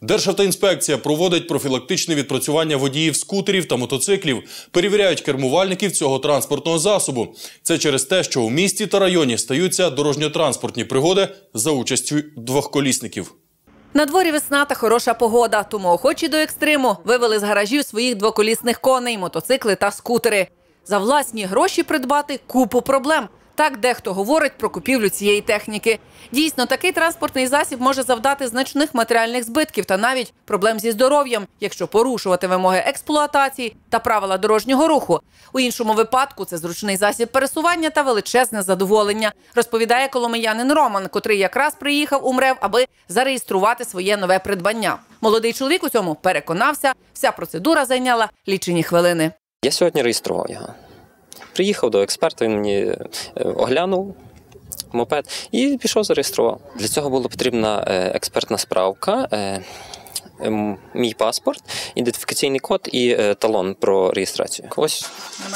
Державтоінспекція проводить профілактичне відпрацювання водіїв скутерів та мотоциклів, перевіряють кермувальників цього транспортного засобу. Це через те, що у місті та районі стаються дорожньо-транспортні пригоди за участю двохколісників. На дворі весна та хороша погода, тому охочі до екстриму вивели з гаражів своїх двоколісних коней, мотоцикли та скутери. За власні гроші придбати купу проблем. Так дехто говорить про купівлю цієї техніки. Дійсно, такий транспортний засіб може завдати значних матеріальних збитків та навіть проблем зі здоров'ям, якщо порушувати вимоги експлуатації та правила дорожнього руху. У іншому випадку це зручний засіб пересування та величезне задоволення, розповідає коломиянин Роман, котрий якраз приїхав у МРЕВ, аби зареєструвати своє нове придбання. Молодий чоловік у цьому переконався. Вся процедура зайняла лічені хвилини. Я сьогодні реєстрував його. Приїхав до експерта, він мені е, оглянув мопед і пішов зареєстрував. Для цього була потрібна е, експертна справка. е, ем, Мій паспорт, ідентифікаційний код і е, талон про реєстрацію. Ось,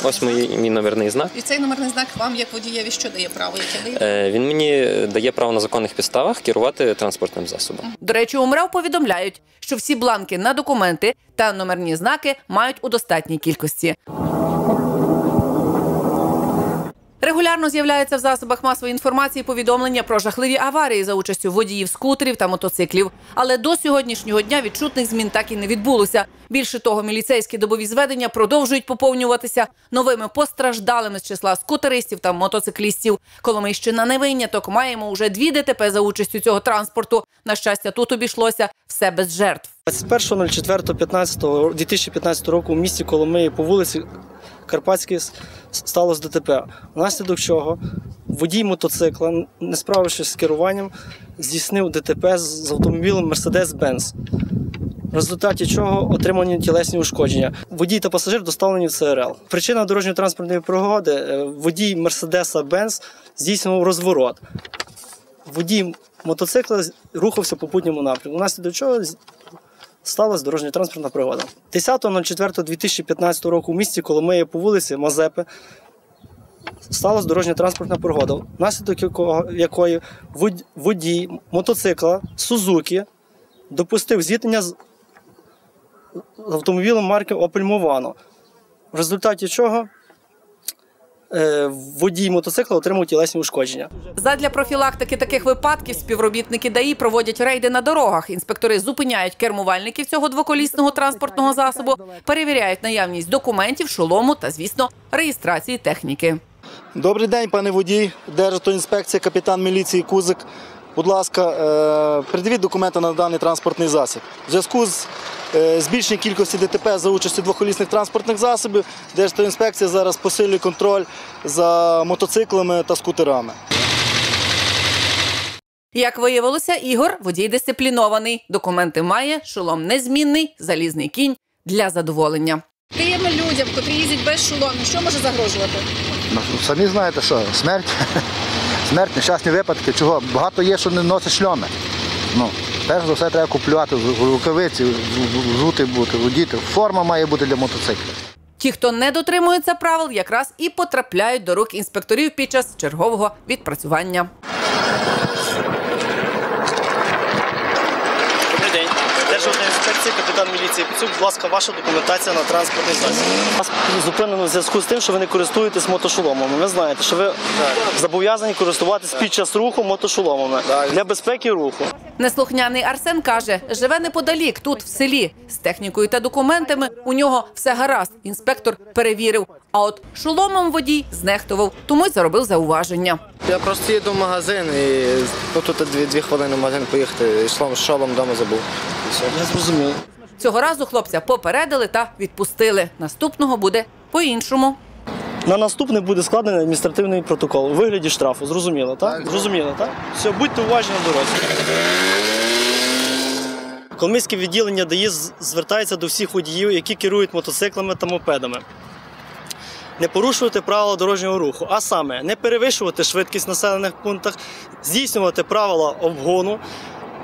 ось мій, мій номерний знак. І цей номерний знак вам, як водієві, що дає право? Яке дає? Е, Він мені дає право на законних підставах керувати транспортним засобом. До речі, у МРЕВ повідомляють, що всі бланки на документи та номерні знаки мають у достатній кількості. Регулярно з'являється в засобах масової інформації повідомлення про жахливі аварії за участю водіїв скутерів та мотоциклів. Але до сьогоднішнього дня відчутних змін так і не відбулося. Більше того, міліцейські добові зведення продовжують поповнюватися новими постраждалими з числа скутеристів та мотоциклістів. Коломийщина не виняток. Маємо уже дві ДТП за участю цього транспорту. На щастя, тут обійшлося все без жертв. 21.04.2015 року у місті Коломиї по вулиці Карпатській сталося ДТП, внаслідок чого водій мотоцикла, не справившись з керуванням, здійснив ДТП з автомобілем Mercedes-Benz. В результаті чого отримані тілесні ушкодження. Водій та пасажир доставлені в ЦРЛ. Причина дорожньо-транспортної пригоди е, водій Mercedes Benz здійснював розворот. Водій мотоцикла рухався по путньому напрямку. Внаслідок чого сталася дорожньо-транспортна пригода. 10.04.2015 року у місті Коломиї по вулиці Мазепи сталася дорожньо-транспортна пригода, внаслідок якого, якої водій мотоцикла Сузуки допустив зіткнення з з автомобілем марки Opel Movano, в результаті чого е, водій мотоцикла отримав тілесні ушкодження. Задля профілактики таких випадків співробітники ДАІ проводять рейди на дорогах. Інспектори зупиняють кермувальників цього двоколісного транспортного засобу, перевіряють наявність документів, шолому та, звісно, реєстрації техніки. Добрий день, пане водій, Державтоінспекція, капітан міліції Кузик. Будь ласка, е, придивіть документи на даний транспортний засіб. В зв'язку з е, збільшенням кількості ДТП за участю двохколісних транспортних засобів, Державтоінспекція зараз посилює контроль за мотоциклами та скутерами. Як виявилося, Ігор водій дисциплінований. Документи має, шолом незмінний, залізний кінь для задоволення. Тим людям, котрі їздять без шоломів, що може загрожувати? Ну, самі знаєте, що смерть, смерть, нещасні випадки. Чого? Багато є, що не носить шльоми. Ну, перш за все треба куплювати рукавиці, взути бути, водіти. Форма має бути для мотоциклів. Ті, хто не дотримується правил, якраз і потрапляють до рук інспекторів під час чергового відпрацювання. Добрий день. Інспекція, капітан міліції Піцюк, будь ласка, ваша документація на транспортний засіб. Вас зупинено в зв'язку з тим, що ви не користуєтесь мотошоломами. Ви знаєте, що ви зобов'язані користуватись під час руху мотошоломами для безпеки руху. Неслухняний Арсен каже, живе неподалік, тут в селі. З технікою та документами у нього все гаразд. Інспектор перевірив. А от шоломом водій знехтував, тому й заробив зауваження. Я просто їду в магазин і ну, тут дві, дві хвилини в магазин поїхати, і шолом, шолом вдома забув. І все. Я зрозумів. Цього разу хлопця попередили та відпустили. Наступного буде по-іншому. На наступний буде складений адміністративний протокол у вигляді штрафу. Зрозуміло, так? Зрозуміло, так? Все, будьте уважні на дорозі. Коломийське відділення ДАІ звертається до всіх водіїв, які керують мотоциклами та мопедами. Не порушувати правила дорожнього руху, а саме не перевищувати швидкість в населених пунктах, здійснювати правила обгону,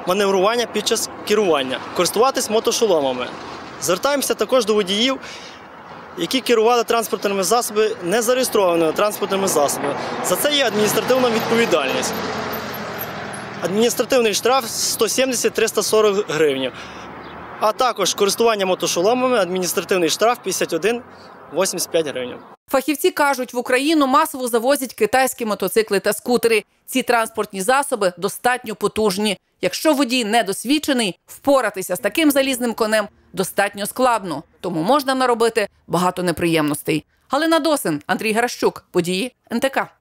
маневрування під час керування, користуватись мотошоломами. Звертаємося також до водіїв, які керували транспортними засобами незареєстрованими транспортними засобами. За це є адміністративна відповідальність. Адміністративний штраф 170-340 гривень. А також користування мотошоломами, адміністративний штраф 51 85 гривень. Фахівці кажуть, в Україну масово завозять китайські мотоцикли та скутери. Ці транспортні засоби достатньо потужні. Якщо водій недосвідчений, впоратися з таким залізним конем достатньо складно, тому можна наробити багато неприємностей. Галина Досин, Андрій Гаращук, події НТК.